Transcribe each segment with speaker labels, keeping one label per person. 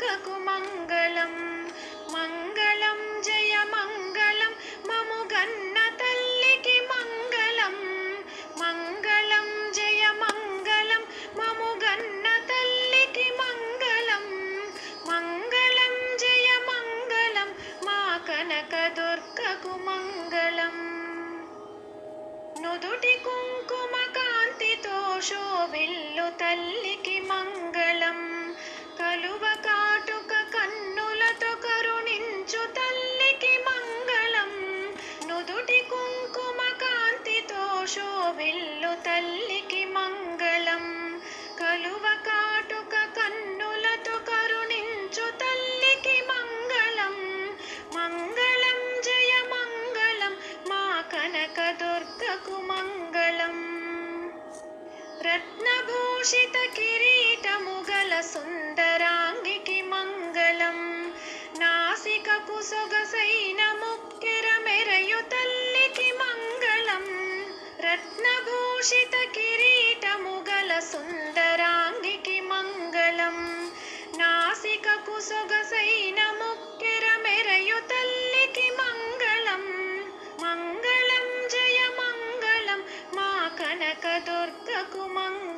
Speaker 1: మొక్కకు మంగళం మంగళం జయ మంగళం. మము గన్న తల్లికి మంగళం. మంగళం జయ మంగళం. మము గన్న తల్లికి మంగళం. మంగళం జయ మంగళం. మా కనక దుర్గకు మంగళం. నుదుటి కుంకుమ కాంతితో శోభిల్లు తల్లికి మంగళం. శోభిల్లు తల్లికి మంగళం. కలువ కాటుక కన్నులతో కరుణించు తల్లికి మంగళం. మంగళం జయ మంగళం మా కనక దుర్గకు మంగళం. రత్నభూషిత కిరీటము గల సుందరాంగికి మంగళం. నాసికకు సొగస సొగసైన ముక్కెర మెరయు తల్లికి మంగళం మంగళం జయ మంగళం మా కనక దుర్గకు మంగళం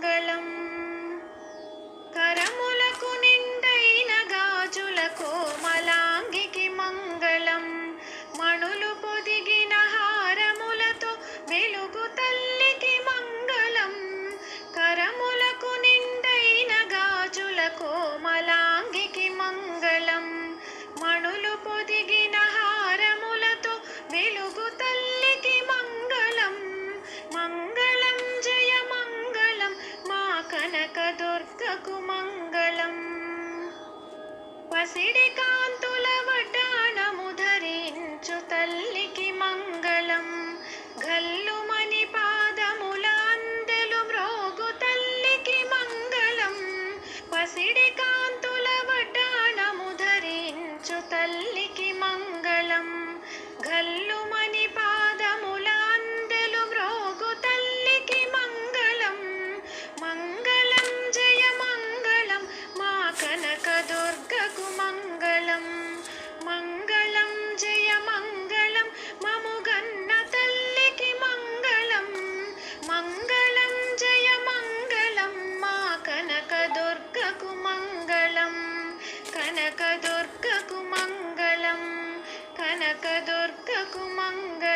Speaker 1: मङ्गलम् वसिडि வந்த